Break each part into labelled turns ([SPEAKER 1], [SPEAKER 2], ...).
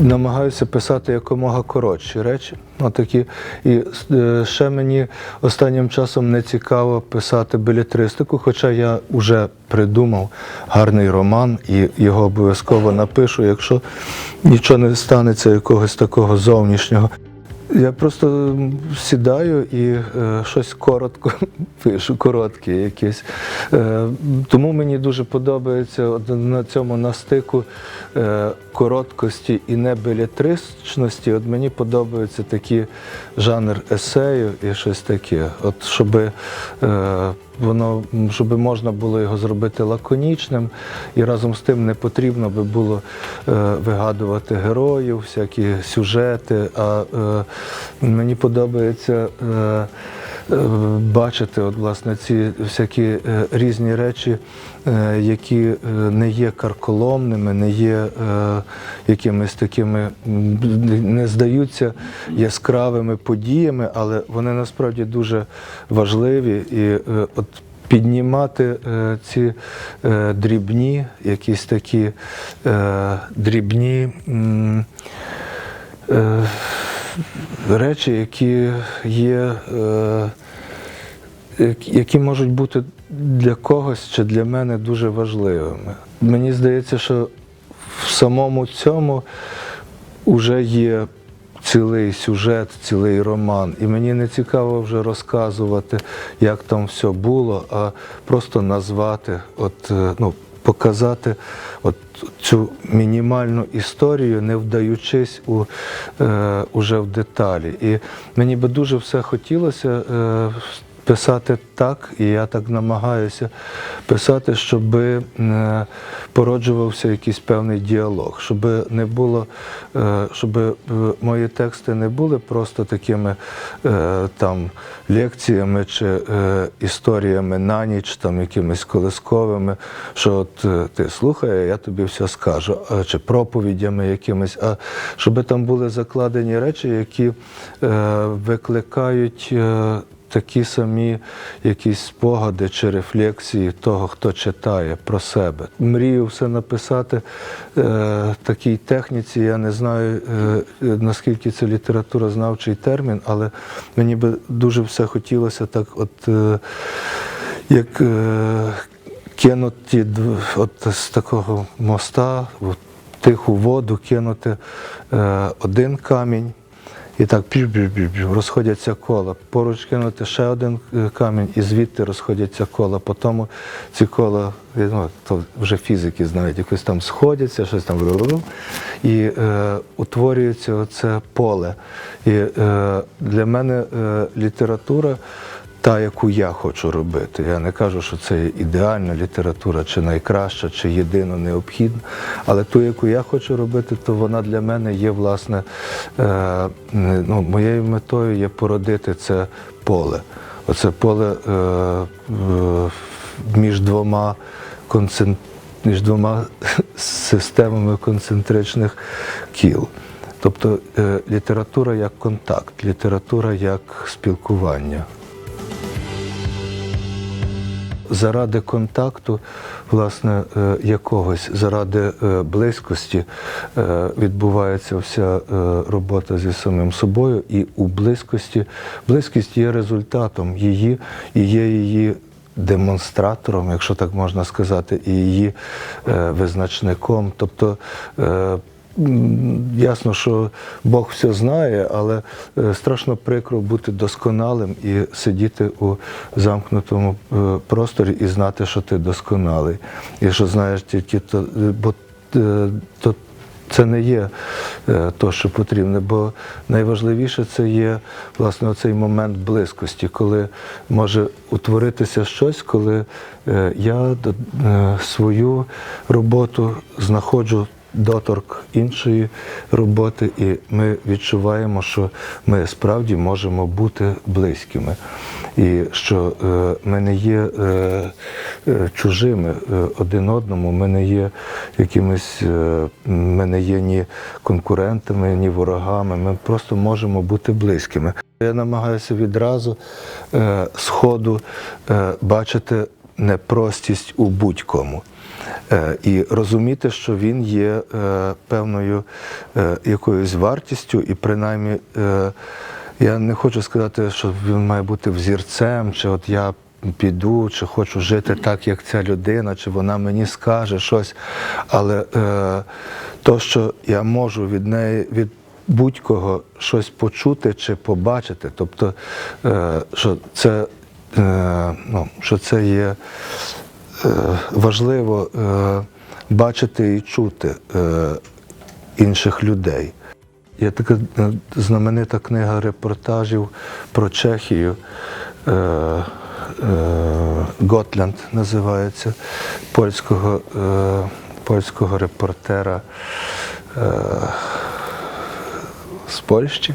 [SPEAKER 1] намагаюся писати якомога коротші речі. Отакі. І е, ще мені останнім часом не цікаво писати белетристику, хоча я вже придумав гарний роман і його обов'язково напишу, якщо нічого не станеться якогось такого зовнішнього. Я просто сідаю і е, щось коротко пишу, коротке якесь. Е, тому мені дуже подобається на цьому настику е, короткості і небелітричності. От мені подобається такий жанр есею і щось таке. От щоб е, воно, щоб можна було його зробити лаконічним, і разом з тим не потрібно би було е, вигадувати героїв, всякі сюжети. А е, мені подобається. Е, Бачити, от, власне, ці всякі е, різні речі, е, які не є карколомними, не є якимись такими, не здаються яскравими подіями, але вони насправді дуже важливі. І от піднімати е, ці е, дрібні, якісь такі е, дрібні. е, речі, які є, е, які- можуть бути для когось чи для мене дуже важливими. Мені здається, що в самому цьому вже є цілий сюжет, цілий роман. І мені не цікаво вже розказувати, як там все було, а просто назвати, от, е, ну, показати от цю мінімальну історію, не вдаючись у, е, уже в деталі. І мені би дуже все хотілося. Е, Писати так, і я так намагаюся писати, щоб е, породжувався якийсь певний діалог, щоб не було, е, щоб е, мої тексти не були просто такими там лекціями чи історіями на ніч, там якимись колисковими, що от ти слухай, я тобі все скажу, чи проповідями якимись, а щоб там були закладені речі, які викликають. Такі самі якісь спогади чи рефлексії того, хто читає про себе. Мрію все написати е, такій техніці. Я не знаю, е, наскільки це літературознавчий термін, але мені би дуже все хотілося так, от е, як е, кинуті от з такого моста в тиху воду кинути е, один камінь. І так пів-пів-пів-пів, розходяться кола. Поруч кинути ще один е, камінь, і звідти розходяться кола. Потім ці кола, ну, то вже фізики знають, якось там сходяться, щось там і е, утворюється оце поле. І е, для мене е, література. Та, яку я хочу робити. Я не кажу, що це ідеальна література, чи найкраща, чи єдино необхідна. Але ту, яку я хочу робити, то вона для мене є, власне, е, ну, моєю метою є породити це поле. Оце поле е, е, між двома концен... між двома системами концентричних кіл. Тобто е, література як контакт, література як спілкування заради контакту, власне, е, якогось, заради е, близькості е, відбувається вся робота зі самим собою, і у близькості близькість є результатом її і є її. Демонстратором, якщо так можна сказати, і її е, визначником. Тобто е, ясно, що Бог все знає, але е, страшно прикро бути досконалим і сидіти у замкнутому е, просторі і знати, що ти досконалий. І що знаєш тільки то, е, бо то це не є е, то, що потрібно, бо найважливіше це є власне оцей момент близькості, коли може утворитися щось, коли я свою роботу знаходжу доторк іншої роботи, і ми відчуваємо, що ми справді можемо бути близькими, і що е, ми не є е, е, чужими один одному, ми не є якимись, ми не є ні конкурентами, ні ворогами. Ми просто можемо бути близькими. Я намагаюся відразу е, сходу е, бачити непростість у будь-кому. Е, І розуміти, що він є е, певною е, якоюсь вартістю, і принаймні я не хочу сказати, що він має бути взірцем, чи от я піду, чи хочу жити так, як ця людина, чи вона мені скаже щось. Але то, що я можу від неї, від будь-кого щось почути чи побачити, тобто, що це, ну, що це є е, важливо е, бачити і чути е, інших людей. Є така е, знаменита книга репортажів про Чехію. Е, е, називається польського, е, польського репортера е, з Польщі.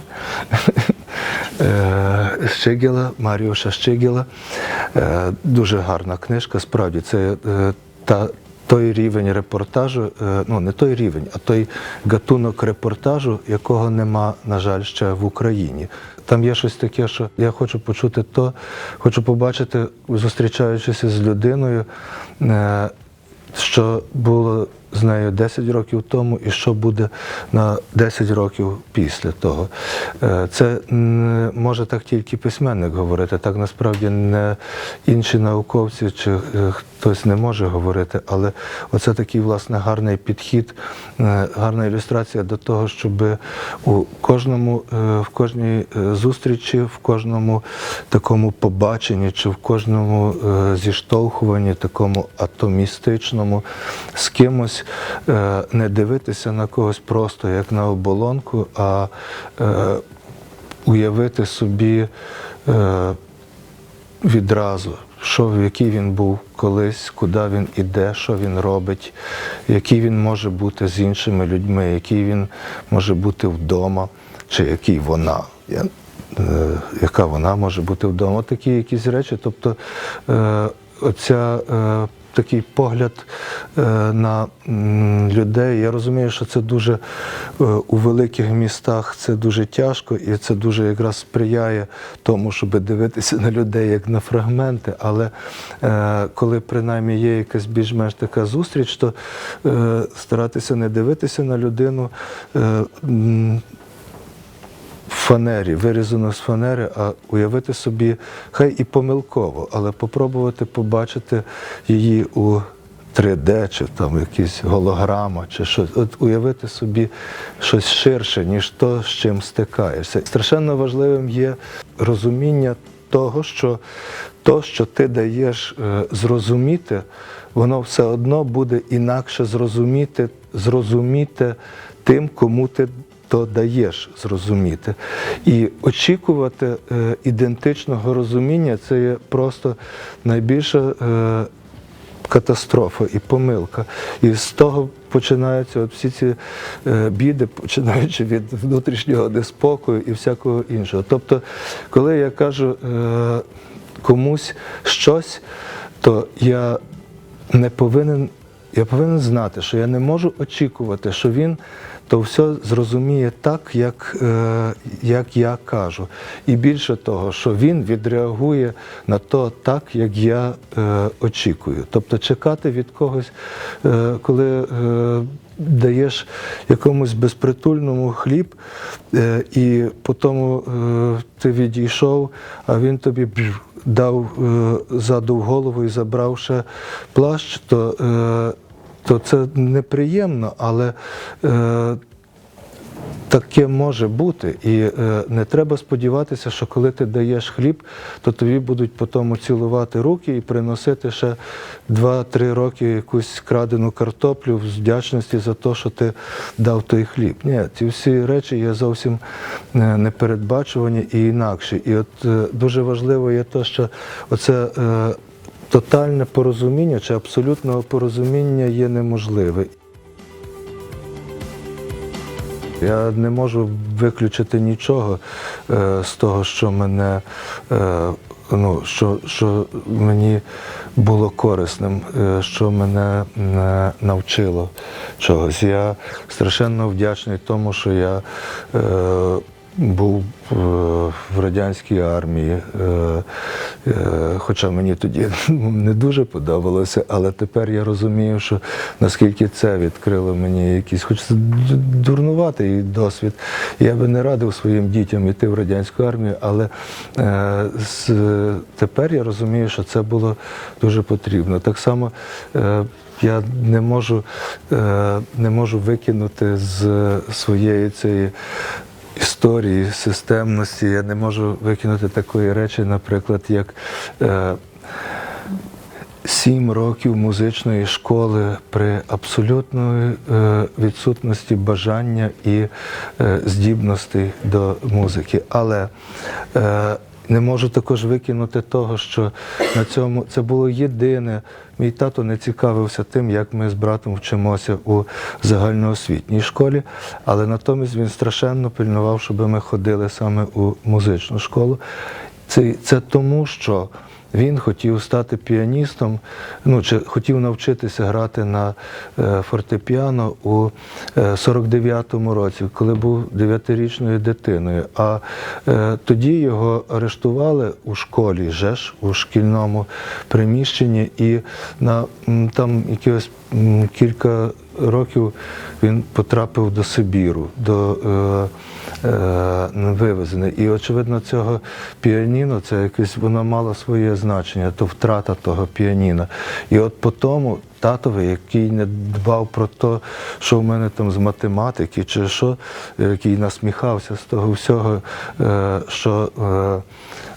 [SPEAKER 1] Е, Щигіла, Маріуша Щигіла. Е, Дуже гарна книжка. Справді, це е, та, той рівень репортажу, ну не той рівень, а той гатунок репортажу, якого нема, на жаль, ще в Україні. Там є щось таке, що я хочу почути то, хочу побачити, зустрічаючися з людиною, що було з нею 10 років тому і що буде на 10 років після того. Е, Це може так тільки письменник говорити, так насправді не інші науковці чи е, хтось не може говорити, але оце такий власне гарний підхід, е, гарна ілюстрація до того, щоб у кожному, в кожній зустрічі, в кожному такому побаченні чи в кожному зіштовхуванні, такому атомістичному з кимось е, не дивитися на когось просто як на оболонку, а е, уявити собі е, відразу, що який він був колись, куди він іде, що він робить, який він може бути з іншими людьми, який він може бути вдома, чи який вона. Яка вона може бути вдома. Такі якісь речі. Тобто оця. Такий погляд е, на людей. Я розумію, що це дуже е, у великих містах це дуже тяжко, і це дуже якраз сприяє тому, щоб дивитися на людей як на фрагменти. Але е, коли принаймні є якась більш-менш така зустріч, то старатися не дивитися на людину. Фанері, вирізано з фанери, а уявити собі, хай і помилково, але попробувати побачити її у 3D, чи там якісь голограма, чи щось. От уявити собі щось ширше, ніж то, з чим стикаєшся. Страшенно важливим є розуміння того, що то, що ти даєш е, зрозуміти, воно все одно буде інакше зрозуміти, зрозуміти тим, кому ти то даєш зрозуміти. І очікувати е, ідентичного розуміння це є просто найбільша е, катастрофа і помилка. І з того починаються от всі ці е, біди, починаючи від внутрішнього неспокою і всякого іншого. Тобто, коли я кажу комусь щось, то я не повинен, я повинен знати, що я не можу очікувати, що він то все зрозуміє так, як, е, як я кажу. І більше того, що він відреагує на то так, як я е, очікую. Тобто чекати від когось, е, коли е, даєш якомусь безпритульному хліб, е, і потім е, ти відійшов, а він тобі дав, е, задув голову і забрав ще плащ, то е, то це неприємно, але е, таке може бути. І е, не треба сподіватися, що коли ти даєш хліб, то тобі будуть потім цілувати руки і приносити ще 2-3 роки якусь крадену картоплю з вдячності за те, що ти дав той хліб. Ні, ці всі речі є зовсім е, непередбачувані і інакші. І от е, дуже важливо є те, що оце. Е, Тотальне порозуміння чи абсолютного порозуміння є неможливе. Я не можу виключити нічого е, з того, що мене е, ну, що, що мені було корисним, е, що мене е, навчило чогось. Я страшенно вдячний тому, що я е, був е, в радянській армії, е, е, хоча мені тоді не дуже подобалося, але тепер я розумію, що наскільки це відкрило мені якийсь, хоч дурнуватий досвід. Я би не радив своїм дітям йти в радянську армію, але тепер я розумію, що це було дуже потрібно. Так само я не можу, не можу викинути з своєї цієї історії, системності. Я не можу викинути такої речі, наприклад, як е, сім років музичної школи при абсолютної е, відсутності бажання і е, здібності до музики. Але е, не можу також викинути того, що на цьому це було єдине. Мій тато не цікавився тим, як ми з братом вчимося у загальноосвітній школі, але натомість він страшенно пильнував, щоб ми ходили саме у музичну школу. Це, це тому, що він хотів стати піаністом, ну чи хотів навчитися грати на е, фортепіано у е, 49-му році, коли був 9-річною дитиною. А е, тоді його арештували у школі, же ж, у шкільному приміщенні, і на там якихось кілька років він потрапив до Сибіру, до е, е. І очевидно, цього піаніно, це якесь воно мало своє значення, то втрата того піаніна. І от по тому татові, який не дбав про те, що в мене там з математики, чи що, який насміхався з того всього, е, що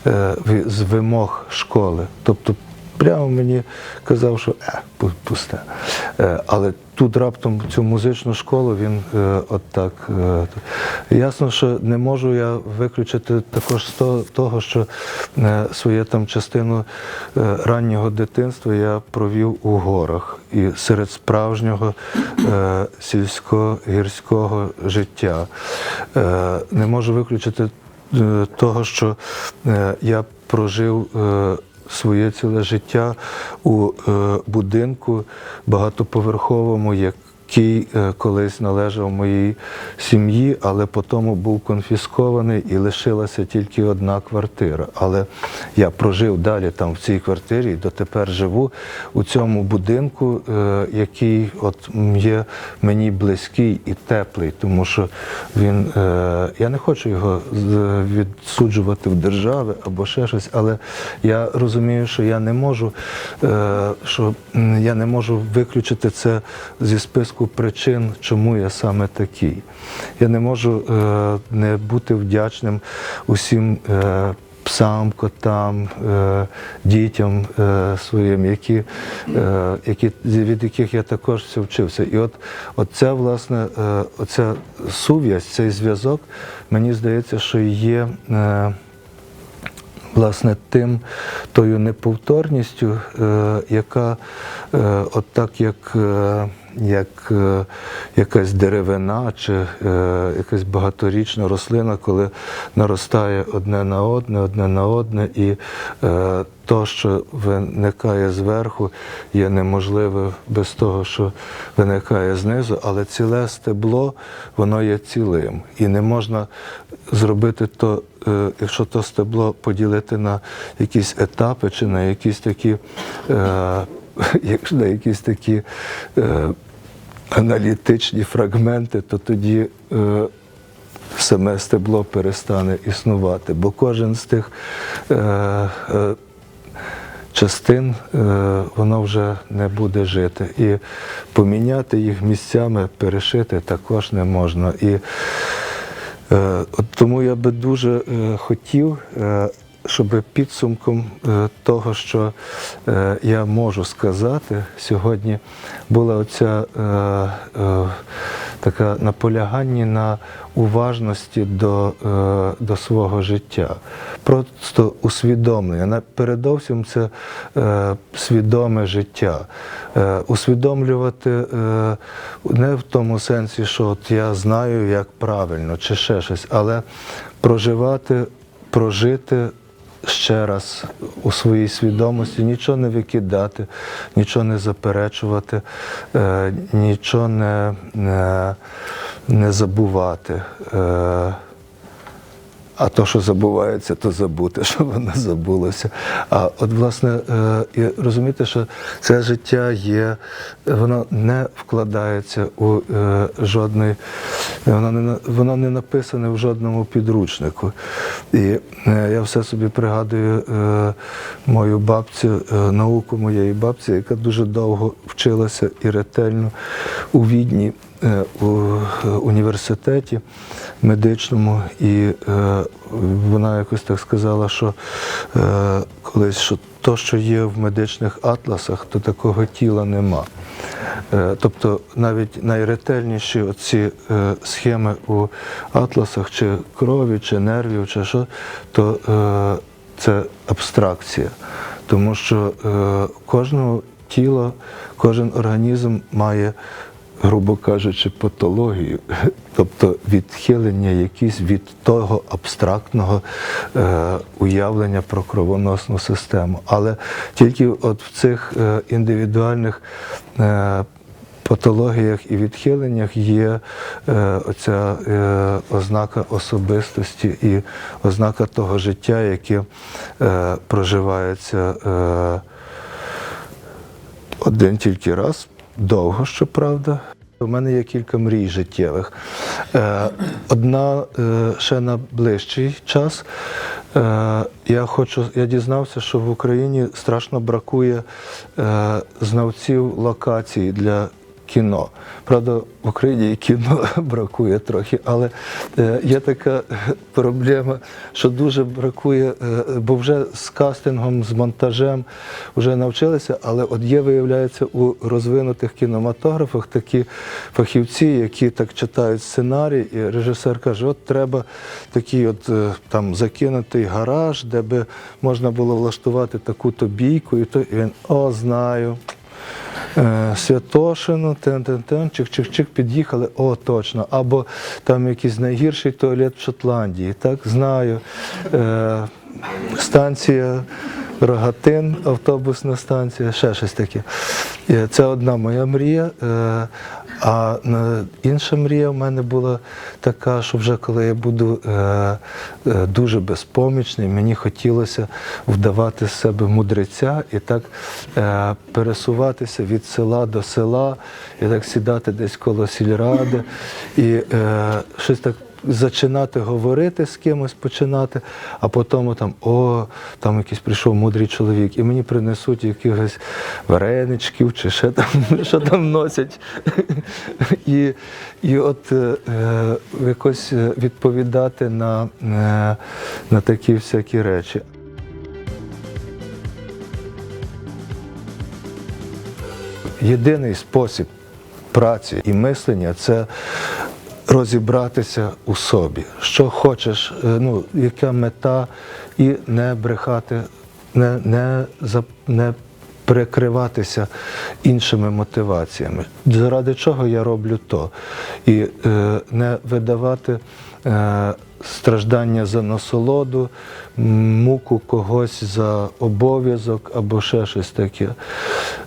[SPEAKER 1] е, з вимог школи. Тобто прямо мені казав, що е, пусте. Е, але тут раптом цю музичну школу він е, от так. Е, ясно, що не можу я виключити також з того, що своє там частину раннього дитинства я провів у горах і серед справжнього е, сільсько-гірського життя. Не можу виключити того, що я прожив. Своє ціле життя у е, будинку багатоповерховому, який е, колись належав моїй сім'ї, але потім був конфіскований і лишилася тільки одна квартира. Але я прожив далі там в цій квартирі і дотепер живу у цьому будинку, е, який от є мені близький і теплий, тому що він е, я не хочу його відсуджувати в держави або ще щось, але я розумію, що я не можу, що я не можу виключити це зі списку причин, чому я саме такий. Я не можу е, не бути вдячним усім. Е, Псам, котам, е, дітям е, своїм, які, е, які, від яких я також все вчився. І от, от ця, власне, оця сув'язь, цей зв'язок, мені здається, що є. Власне тим тою неповторністю, яка от так як, як е, якась деревина чи е, якась багаторічна рослина, коли наростає одне на одне, одне на одне, і е, то, що виникає зверху, є неможливе без того, що виникає знизу, але ціле стебло, воно є цілим. І не можна зробити то, якщо то стебло поділити на якісь етапи чи на якісь такі, на якісь такі е, аналітичні фрагменти, то тоді е, саме стебло перестане існувати. Бо кожен з тих е, е, частин е, воно вже не буде жити. І поміняти їх місцями, перешити також не можна. І Е, От тому я би дуже е, хотів, е, щоб підсумком е, того, що е, я можу сказати сьогодні, була оця е, така наполягання на уважності до, до свого життя. Просто усвідомлення. Передовсім це свідоме життя. Усвідомлювати не в тому сенсі, що от я знаю, як правильно, чи ще щось, але проживати, прожити ще раз у своїй свідомості, нічого не викидати, нічого не заперечувати, е, нічого не, не, не забувати. А то, що забувається, то забути, щоб воно забулося. А от, власне, е, і розумієте, що це життя є, воно не вкладається у е, жодний, воно не, воно не написане в жодному підручнику. І е, я все собі пригадую мою бабцю, науку моєї бабці, яка дуже довго вчилася і ретельно у Відні у е, університеті медичному, і е, вона якось так сказала, що е, колись, що то, що є в медичних атласах, то такого тіла нема. Е, Тобто навіть найретельніші оці е, схеми у атласах, чи крові, чи нервів, чи що, то е, це абстракція. Тому що е, кожного тіла, кожен організм має, грубо кажучи, патологію, тобто відхилення якісь від того абстрактного е, уявлення про кровоносну систему. Але тільки от в цих е, індивідуальних е, патологіях і відхиленнях є е, оця е, ознака особистості і ознака того життя, яке е, проживається е, один тільки раз, довго, щоправда. У мене є кілька мрій життєвих. Е, Одна е, ще на ближчий час. Е, Я хочу, я дізнався, що в Україні страшно бракує знавців локацій для кіно. Правда, в Україні кіно бракує трохи, але е, є така проблема, що дуже бракує, е, бо вже з кастингом, з монтажем вже навчилися, але от є, виявляється, у розвинутих кінематографах такі фахівці, які так читають сценарій, і режисер каже, от треба такий от е, там закинутий гараж, де би можна було влаштувати таку-то бійку, і то і він, о, знаю. Е, Святошину, тен-тен-тен, чик-чик-чик, під'їхали, о, точно. Або там якийсь найгірший туалет в Шотландії, так, знаю. Е, станція Рогатин, автобусна станція, ще щось таке. Е, Це одна моя мрія. А інша мрія в мене була така, що вже коли я буду е, е, дуже безпомічний, мені хотілося вдавати з себе мудреця і так е, пересуватися від села до села, і так сідати десь коло сільради, і щось так зачинати говорити з кимось, починати, а потім там, о, там якийсь прийшов мудрий чоловік, і мені принесуть якихось вареничків чи ще там, що там носять. І, і от е, якось е, відповідати на, е, на такі всякі речі. Єдиний спосіб праці і мислення це розібратися у собі, що хочеш, е, ну, яка мета, і не брехати, не, не, не перекриватися іншими мотиваціями. Заради чого я роблю то? І е, не видавати е, страждання за насолоду, муку когось за обов'язок або ще щось таке.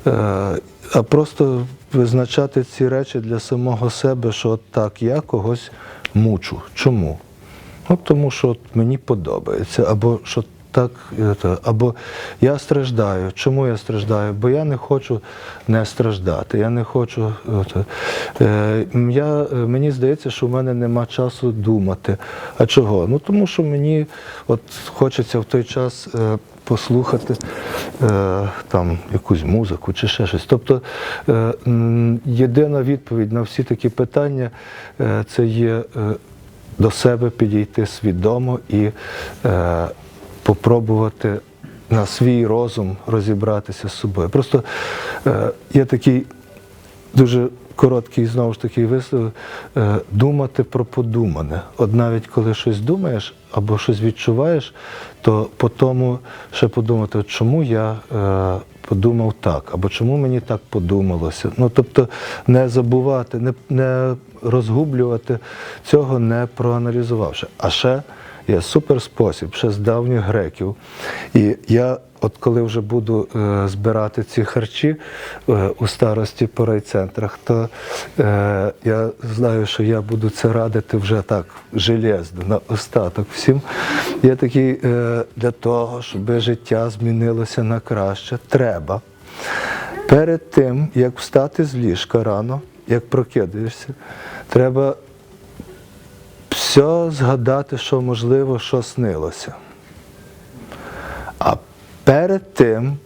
[SPEAKER 1] Е, а просто визначати ці речі для самого себе, що от так, я когось мучу. Чому? Ну, тому що от мені подобається, або що так, е, або я страждаю. Чому я страждаю? Бо я не хочу не страждати. Я не хочу. От, е, я, е, мені здається, що в мене нема часу думати. А чого? Ну тому що мені от хочеться в той час. Послухати е, там якусь музику чи ще щось. Тобто е, єдина відповідь на всі такі питання е, це є е, до себе підійти свідомо і е, попробувати на свій розум розібратися з собою. Просто е, є такий дуже короткий знову ж таки вислів е, думати про подумане. От навіть коли щось думаєш або щось відчуваєш, то по тому ще подумати, чому я е, подумав так, або чому мені так подумалося. Ну тобто не забувати, не, не розгублювати цього, не проаналізувавши. А ще є суперспосіб ще з давніх греків. І я, от коли вже буду е, збирати ці харчі е, у старості по райцентрах, то е, я знаю, що я буду це радити вже так железно, на остаток всім. Є такий е, для того, щоб життя змінилося на краще, треба. Перед тим, як встати з ліжка рано, як прокидаєшся, треба все згадати, що можливо, що снилося. А перед тим,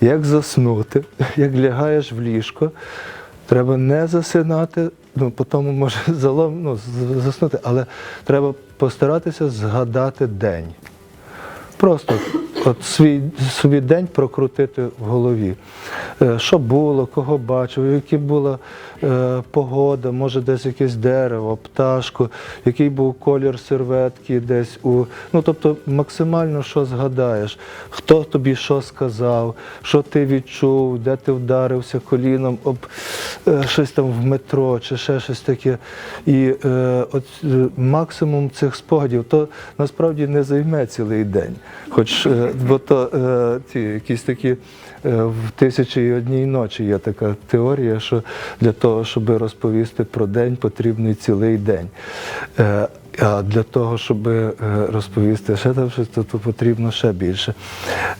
[SPEAKER 1] як заснути, як лягаєш в ліжко, треба не засинати, ну, потім може залом, ну, заснути, але треба постаратися згадати день. Просто от свій, свій день прокрутити в голові. Е, Що було, кого бачив, які була е, погода, може десь якесь дерево, пташку, який був колір серветки десь у. Ну тобто максимально що згадаєш, хто тобі що сказав, що ти відчув, де ти вдарився коліном об е, щось там в метро чи ще щось таке. І е, от максимум цих спогадів, то насправді не займе цілий день. Хоч е, бо то е, ці якісь такі в тисячі і одній ночі є така теорія, що для того, щоб розповісти про день, потрібний цілий день. Е, а для того, щоб е, розповісти ще там щось, то, потрібно ще більше.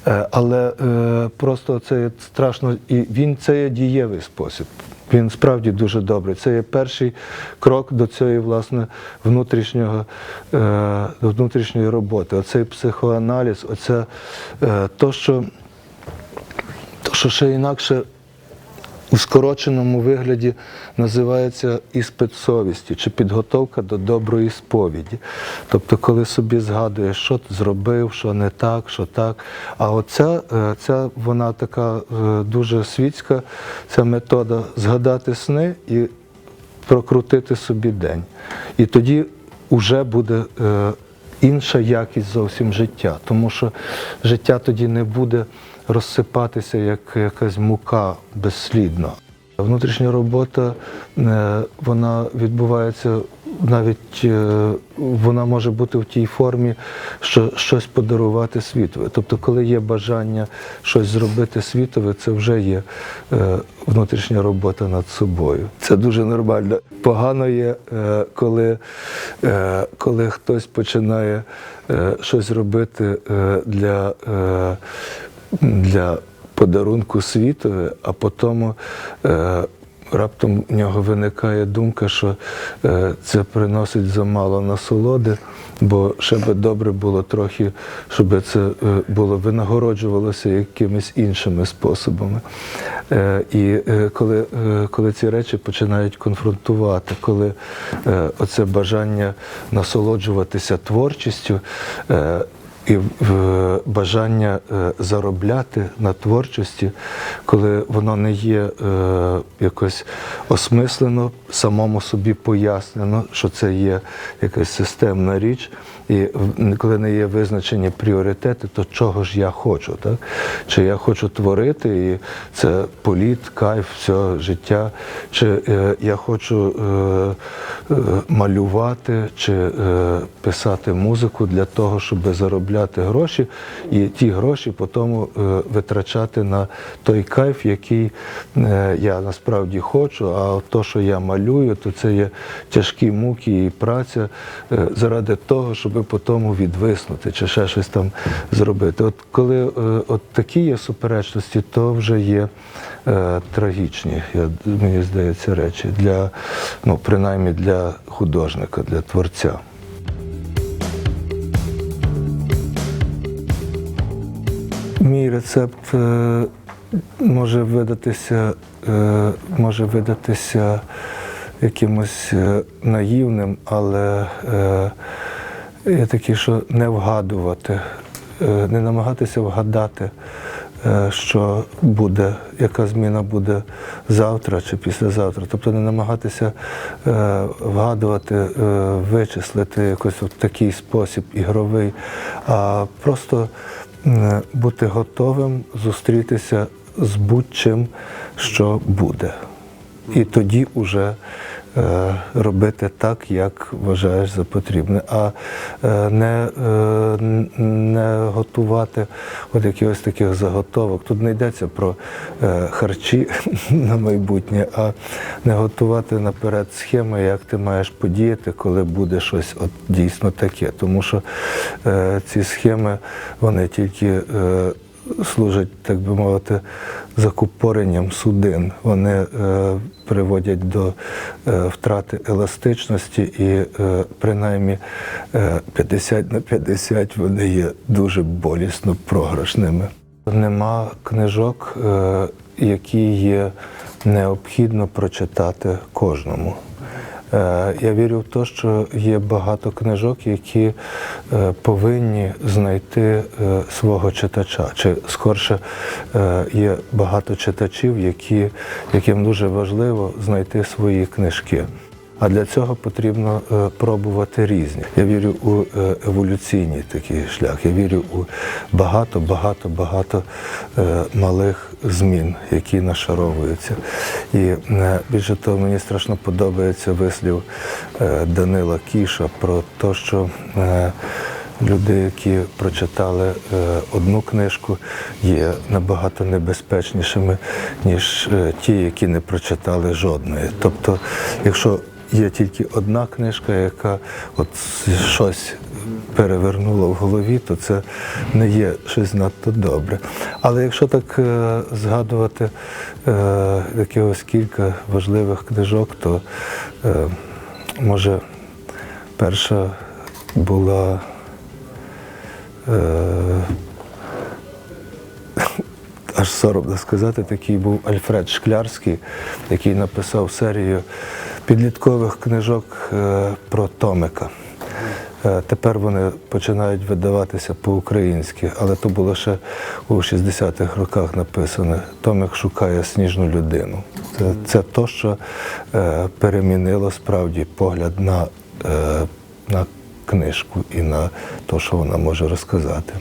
[SPEAKER 1] Е, Але е, просто це страшно, і він це є дієвий спосіб. Він справді дуже добрий. Це є перший крок до цієї власне внутрішнього е, внутрішньої роботи. Оцей психоаналіз, оце е, то, що, що ще інакше у скороченому вигляді називається іспит совісті чи підготовка до доброї сповіді. Тобто, коли собі згадуєш, що ти зробив, що не так, що так. А оця е, ця, вона така е, дуже світська, ця метода згадати сни і прокрутити собі день. І тоді вже буде е, інша якість зовсім життя, тому що життя тоді не буде розсипатися як якась мука безслідно. Внутрішня робота е, вона відбувається навіть е, вона може бути в тій формі, що щось подарувати світові. Тобто, коли є бажання щось зробити світове, це вже є е, внутрішня робота над собою. Це дуже нормально. Погано є, коли, коли хтось починає щось робити для. Для подарунку світові, а потім е, раптом в нього виникає думка, що е, це приносить замало насолоди, бо ще би добре було трохи, щоб це е, було винагороджувалося якимись іншими способами. Е, і е, коли, е, коли ці речі починають конфронтувати, коли е, оце бажання насолоджуватися творчістю. Е, і бажання е, заробляти на творчості, коли воно не є е, якось осмислено, самому собі пояснено, що це є якась системна річ, і коли не є визначені пріоритети, то чого ж я хочу? Так? Чи я хочу творити, і це політ, кайф, все життя, чи е, я хочу е, е, малювати, чи е, писати музику для того, щоб заробляти гроші, і ті гроші потім е, витрачати на той кайф, який е, я насправді хочу. А то, що я малюю, то це є тяжкі муки і праця е, заради того, щоб потім відвиснути чи ще щось там зробити. От коли е, от такі є суперечності, то вже є е, трагічні, я, мені здається, речі для, ну, принаймні для художника, для творця. Мій рецепт е, може видатися, е, може видатися якимось е, наївним, але е, є такі, що не вгадувати, е, не намагатися вгадати, е, що буде, яка зміна буде завтра чи післязавтра. Тобто не намагатися е, вгадувати, вичислити якось в такий спосіб ігровий, а просто бути готовим зустрітися з будь-чим, що буде. І тоді вже робити так, як вважаєш за потрібне, а е, не, е, не готувати от якихось таких заготовок. Тут не йдеться про е, харчі на майбутнє, а не готувати наперед схеми, як ти маєш подіяти, коли буде щось от дійсно таке. Тому що е, ці схеми вони тільки е, служать, так би мовити, закупоренням судин. Вони е, приводять до е, втрати еластичності і е, принаймні е, 50 на 50 вони є дуже болісно програшними. Нема книжок, е, які є необхідно прочитати кожному. Е, Я вірю в те, що є багато книжок, які е, повинні знайти е, свого читача. Чи скорше є багато читачів, які, яким дуже важливо знайти свої книжки. А для цього потрібно пробувати різні. Я вірю у еволюційний такий шлях. Я вірю у багато, багато, багато малих змін, які нашаровуються. І е, більше того, мені страшно подобається вислів е, Данила Кіша про те, що е, Люди, які прочитали одну книжку, є набагато небезпечнішими, ніж ті, які не прочитали жодної. Тобто, якщо є тільки одна книжка, яка от щось перевернула в голові, то це не є щось надто добре. Але якщо так е, згадувати е, якихось кілька важливих книжок, то е, може перша була. Аж соромно сказати, такий був Альфред Шклярський, який написав серію підліткових книжок про Томика. Е, Тепер вони починають видаватися по-українськи, але то було ще у 60-х роках написано. Томик шукає сніжну людину. Це, це то, що е, перемінило справді погляд на, е, на книжку і на те, що вона може розказати.